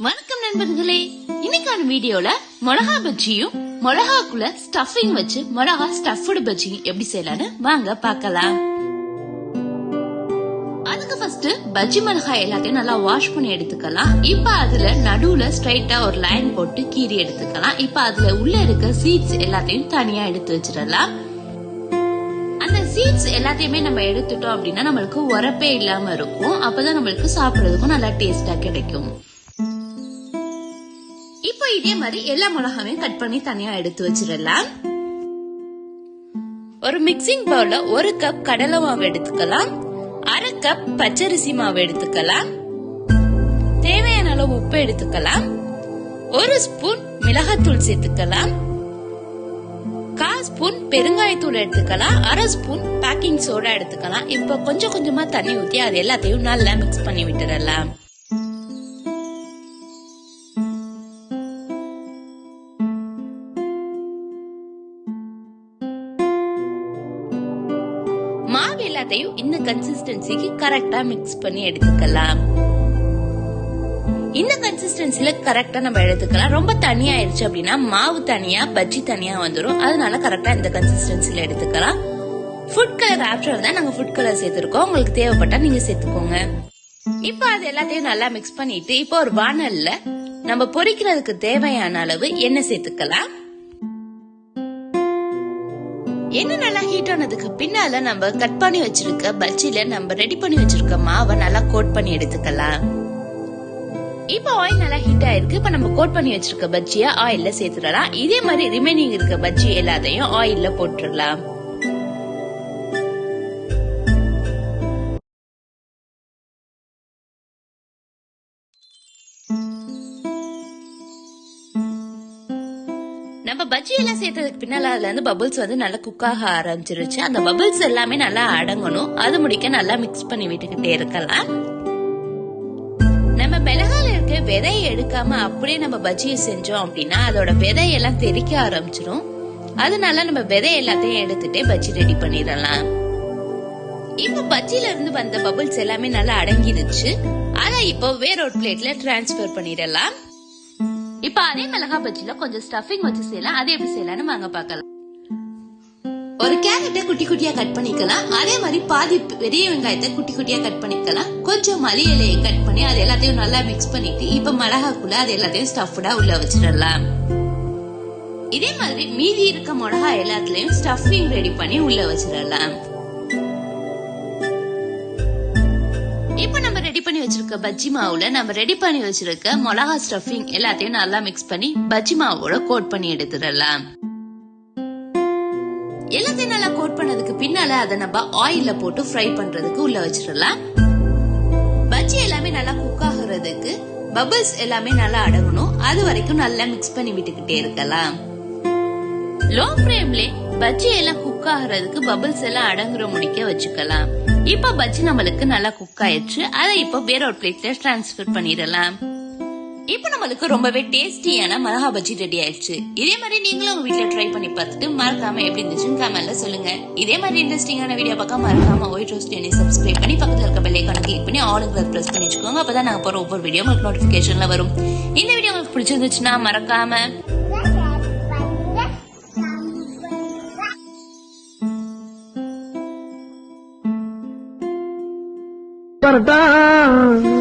வணக்கம் நண்பர்களே. இன்னைக்கான வீடியோல மிளகா பஜ்ஜியும் மிளகாக்குள்ள ஸ்டஃபிங் வச்சு மிளகா ஸ்டஃப்டு பஜ்ஜி எப்படி செய்யலாம்னு வாங்க பார்க்கலாம். அதுக்கு ஃபர்ஸ்ட் பஜ்ஜி மிளகாய் எல்லாத்தையும் நல்லா வாஷ் பண்ணி எடுத்துக்கலாம். இப்ப அதுல நடுவுல ஸ்ட்ரைட்டா ஒரு லைன் போட்டு கீறி எடுத்துக்கலாம். இப்ப அதுல உள்ள இருக்க சீட்ஸ் எல்லாத்தையும் தனியா எடுத்து வச்சிடலாம். அந்த சீட்ஸ் எல்லாத்தையுமே நம்ம எடுத்துட்டோம் அப்படின்னா நம்மளுக்கு உரப்பே இல்லாம இருக்கும். அப்பதான் நம்மளுக்கு சாப்பிடுறதுக்கும் நல்லா டேஸ்டா கிடைக்கும். இப்போ இதே மாதிரி எல்லா மிளகாவையும் கட் பண்ணி தனியா எடுத்து வச்சிடலாம். ஒரு மிக்சிங் பவுல்ல ஒரு கப் கடலை மாவு எடுத்துக்கலாம். அரை கப் பச்சரிசி மாவு எடுத்துக்கலாம். தேவையான அளவு உப்பு எடுத்துக்கலாம். ஒரு ஸ்பூன் மிளகாத்தூள் சேர்த்துக்கலாம். கால் ஸ்பூன் பெருங்காயத்தூள் எடுத்துக்கலாம். அரை ஸ்பூன் பேக்கிங் சோடா எடுத்துக்கலாம். இப்போ கொஞ்சம் கொஞ்சமா தண்ணி ஊத்தி அது எல்லாத்தையும் நல்லா மிக்ஸ் பண்ணி விட்டுடலாம். எல்லாத்தையும் இந்த கன்சிஸ்டன்சிக்கு கரெக்டா மிக்ஸ் பண்ணி எடுத்துக்கலாம். இந்த கன்சிஸ்டன்சில கரெக்டா நம்ம எடுத்துக்கலாம். ரொம்ப தனியா ஆயிடுச்சு அப்படின்னா மாவு தனியா பஜ்ஜி தனியா வந்துடும் அதனால கரெக்டா இந்த கன்சிஸ்டன்சில எடுத்துக்கலாம். ஃபுட் கலர் ஆப்ஷன் தான் நாங்க ஃபுட் கலர் சேர்த்திருக்கோம். உங்களுக்கு தேவைப்பட்டா நீங்க சேர்த்துக்கோங்க. இப்போ அது எல்லாத்தையும் நல்லா மிக்ஸ் பண்ணிட்டு இப்போ ஒரு வானல்ல நம்ம பொரிக்கிறதுக்கு தேவையான அளவு எண்ணெய் சேர்த்துக்கலாம். எண்ணெய் நல்லா ஹீட் ஆனதுக்கு பின்னால நம்ம கட் பண்ணி வச்சிருக்க பஜ்ஜில நம்ம ரெடி பண்ணி வச்சிருக்க மாவை நல்லா கோட் பண்ணி எடுத்துக்கலாம். இப்போ ஆயில் நல்லா ஹீட் ஆயிருக்கு. இப்ப நம்ம கோட் பண்ணி வச்சிருக்க பஜ்ஜியை ஆயில்ல சேர்த்துடலாம். இதே மாதிரி ரிமைனிங் இருக்க பஜ்ஜி எல்லாத்தையும் ஆயில்ல போட்டுடலாம். நம்ம பஜ்ஜி எல்லாம் சேர்த்ததுக்கு பின்னால அதுல இருந்து பபிள்ஸ் வந்து நல்லா குக் ஆக ஆரம்பிச்சிருச்சு. அந்த பபிள்ஸ் எல்லாமே நல்லா அடங்கணும். அது முடிக்க நல்லா மிக்ஸ் பண்ணி விட்டுக்கிட்டே இருக்கலாம். நம்ம மிளகால இருக்க விதையை எடுக்காம அப்படியே நம்ம பஜ்ஜியை செஞ்சோம் அப்படின்னா அதோட விதையெல்லாம் தெரிக்க ஆரம்பிச்சிடும் அதனால நம்ம விதை எல்லாத்தையும் எடுத்துட்டே பஜ்ஜி ரெடி பண்ணிடலாம். இப்ப பஜ்ஜில இருந்து வந்த பபிள்ஸ் எல்லாமே நல்லா அடங்கிடுச்சு. அதை இப்போ வேற ஒரு பிளேட்ல டிரான்ஸ்பர் பண்ணிடலாம். இப்ப அதே மிளகா பஜ்ஜில கொஞ்சம் ஸ்டஃபிங் வச்சு செய்யலாம். அது எப்படி செய்யலாம்னு வாங்க பார்க்கலாம். ஒரு கேரட்டை குட்டி குட்டியா கட் பண்ணிக்கலாம். அதே மாதிரி பாதி பெரிய வெங்காயத்தை குட்டி குட்டியா கட் பண்ணிக்கலாம். கொஞ்சம் மல்லி இலையை கட் பண்ணி அது எல்லாத்தையும் நல்லா மிக்ஸ் பண்ணிட்டு இப்ப மிளகாக்குள்ள அது எல்லாத்தையும் ஸ்டஃப்டா உள்ள வச்சிடலாம். இதே மாதிரி மீதி இருக்க மிளகா எல்லாத்துலயும் ஸ்டஃபிங் ரெடி பண்ணி உள்ள வச்சிடலாம். வச்சிருக்க பஜ்ஜி மாவுல நம்ம ரெடி பண்ணி வச்சிருக்க மிளகா ஸ்டஃபிங் எல்லாத்தையும் நல்லா மிக்ஸ் பண்ணி பஜ்ஜி மாவோட கோட் பண்ணி எடுத்துடலாம். எல்லாத்தையும் நல்லா கோட் பண்ணதுக்கு பின்னால அதை நம்ம ஆயில போட்டு ஃப்ரை பண்றதுக்கு உள்ள வச்சிடலாம். பஜ்ஜி எல்லாமே நல்லா குக் ஆகுறதுக்கு பபிள்ஸ் எல்லாமே நல்லா அடங்கணும். அது வரைக்கும் நல்லா மிக்ஸ் பண்ணி விட்டுக்கிட்டே இருக்கலாம். லோ ஃப்ளேம்ல பஜ்ஜி எல்லாம் குக் ஆகுறதுக்கு பபிள்ஸ் எல்லாம் அடங்குற முடிக்க வச்சுக்கலாம். இப்ப பஜ்ஜி நம்மளுக்கு நல்லா குக் ஆயிடுச்சு. அதை இப்போ வேற ஒரு பிளேட்ல டிரான்ஸ்ஃபர் பண்ணிடலாம். இப்போ நம்மளுக்கு ரொம்பவே டேஸ்டியான மிளகா பஜ்ஜி ரெடி ஆயிடுச்சு. இதே மாதிரி நீங்களும் உங்க வீட்டுல ட்ரை பண்ணி பார்த்துட்டு மறக்காம எப்படி இருந்துச்சுன்னு கமெண்ட்ல சொல்லுங்க. இதே மாதிரி இன்ட்ரெஸ்டிங்கான வீடியோ பார்க்க மறக்காம ஒயிட் ரோஸ் டெனி சப்ஸ்கிரைப் பண்ணி பக்கத்துல இருக்க பெல் ஐக்கான கிளிக் பண்ணி ஆளுங்களை பிரஸ் பண்ணி வச்சுக்கோங்க. அப்பதான் நாங்க போற ஒவ்வொரு வீடியோ உங்களுக்கு நோட்டிபிகேஷன்ல வரும். இந்த வீடியோ உங்களுக்கு பிடிச்சிருந்துச்சுன்னா மறக்காம पर्दा